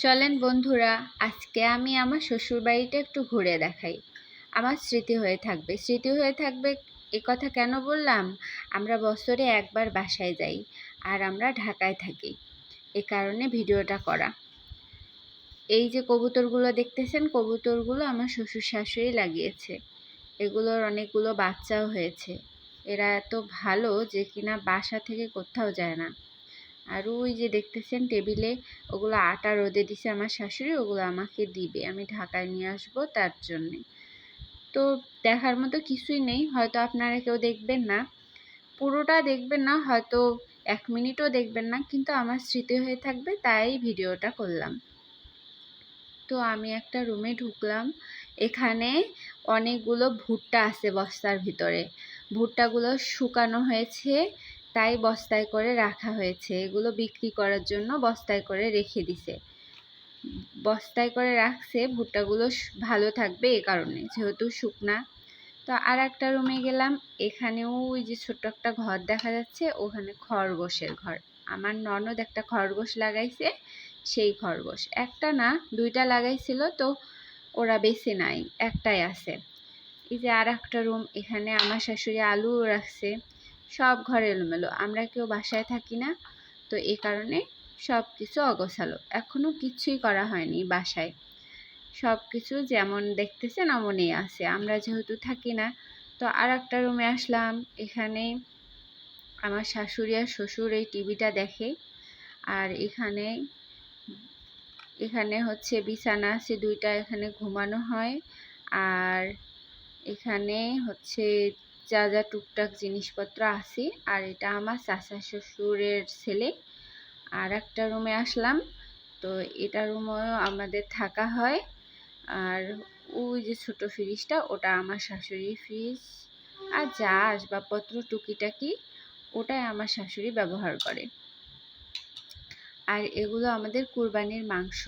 চলেন বন্ধুরা, আজকে আমি আমার শ্বশুর বাড়িটা একটু ঘুরে দেখাই। আমার স্মৃতি হয়ে থাকবে। স্মৃতি হয়ে থাকবে এ কথা কেন বললাম? আমরা বছরে একবার বাসায় যাই আর আমরা ঢাকায় থাকি। এ কারণে ভিডিওটা করা। এই যে কবুতরগুলো দেখতেছেন, কবুতরগুলো আমার শ্বশুর শাশুড়ি লাগিয়েছে। এগুলোর অনেকগুলো বাচ্চাও হয়েছে। এরা এত ভালো যে কিনা বাসা থেকে কোথাও যায় না। আর ওই যে দেখতেছেন টেবিলে ওগুলো আটা রোদে দিছে আমার শাশুড়ি, ওগুলো আমাকে দিবে। আমি ঢাকায় নিয়ে আসব তার জন্যে। তো দেখার মতো কিছুই নেই, হয়তো আপনারা কেউ দেখবেন না। পুরোটা দেখবেন না, হয়তো এক মিনিটও দেখবেন না, কিন্তু আমার স্মৃতি হয়ে থাকবে, তাই ভিডিওটা করলাম। তো আমি একটা রুমে ঢুকলাম। এখানে অনেকগুলো ভুট্টা আছে বস্তার ভিতরে। ভুট্টাগুলো শুকানো হয়েছে। তাই বস্তায় করে রাখা হয়েছে। এগুলো বিক্রি করার জন্য বস্তায় করে রেখে দিছে। বস্তায় করে রাখছে, ভুট্টাগুলো ভালো থাকবে এ কারণে। যেহেতু শুকনা। তো আর একটা রুমে গেলাম। এখানেও ওই যে ছোট্ট একটা ঘর দেখা যাচ্ছে। ওখানে খরগোশের ঘর। আমার ননদ একটা খরগোশ লাগাইছে, সেই খরগোশ। একটা না, দুইটা লাগাইছিল তো ওরা বেশি নাই। একটাই আছে। এই যে আর একটা রুম। এখানে আমার শাশুড়ি আলুও রাখছে। সব ঘরে এলোমেলো। আমরা কেউ বাসায় থাকি না। তো এই কারণে সব কিছু অগোছালো। এখনও কিছুই করা হয়নি বাসায়। সব কিছু যেমন দেখতেছেন অমনই আছে। আমরা যেহেতু থাকি না, তো আর একটা রুমে আসলাম। এখানে আমার শাশুড়ি আর শ্বশুর এই টিভিটা দেখে। আর এখানে এখানে হচ্ছে বিছানা আছে দুইটা, এখানে ঘুমানো হয়। আর এখানে হচ্ছে যা যা টুকটাক জিনিসপত্র আছে। আর এটা আমার চাচা শ্বশুরের ছেলে। আর একটা রুমে আসলাম। তো এটা রুমেও আমাদের থাকা হয়। আর ওই যে ছোট ফ্রিজটা ওটা আমার শাশুড়ির ফ্রিজ আর যা আসবাবপত্র টুকিটাকি, ওটাই আমার শাশুড়ি ব্যবহার করে। আর এগুলো আমাদের কুরবানির মাংস।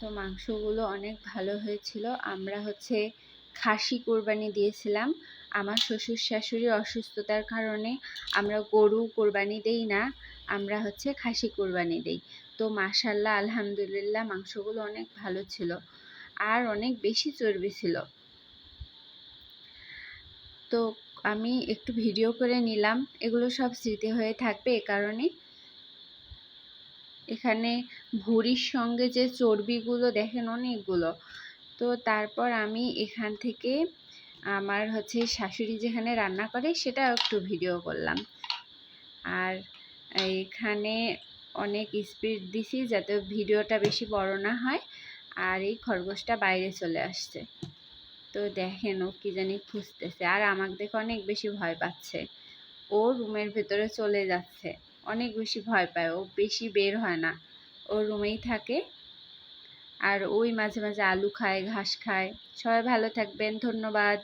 তো মাংসগুলো অনেক ভালো হয়েছিল। আমরা হচ্ছে খাসি কোরবানি দিয়েছিলাম। আমার শ্বশুর শাশুড়ি অসুস্থতার কারণে আমরা গরু কোরবানি দেই না, আমরা হচ্ছে খাসি কোরবানি দেই। তো মাশাল্লাহ, আলহামদুলিল্লাহ মাংসগুলো অনেক ভালো ছিল আর অনেক বেশি চর্বি ছিল। তো আমি একটু ভিডিও করে নিলাম, এগুলো সব স্মৃতি হয়ে থাকবে এ কারণে। এখানে ভুঁড়ির সঙ্গে যে চর্বিগুলো দেখেন অনেকগুলো। তো তারপর আমি এখান থেকে আমার হচ্ছে শাশুড়ি যেখানে রান্না করে সেটা একটু ভিডিও করলাম। আর এখানে অনেক স্পিড দিছি যাতে ভিডিওটা বেশি বড় না হয়, আর এই খরগোশটা বাইরে চলে আসছে। তো দেখেন ও কি জানি খুঁজতেছে, আর আমাকে দেখে অনেক বেশি ভয় পাচ্ছে। ও রুমের ভেতরে চলে যাচ্ছে, অনেক বেশি ভয় পায়, ও বেশি বের হয় না। ও রুমেই থাকে আর ওই মাঝে মাঝে আলু খায় ঘাস খায়। সবাই ভালো থাকবেন ধন্যবাদ।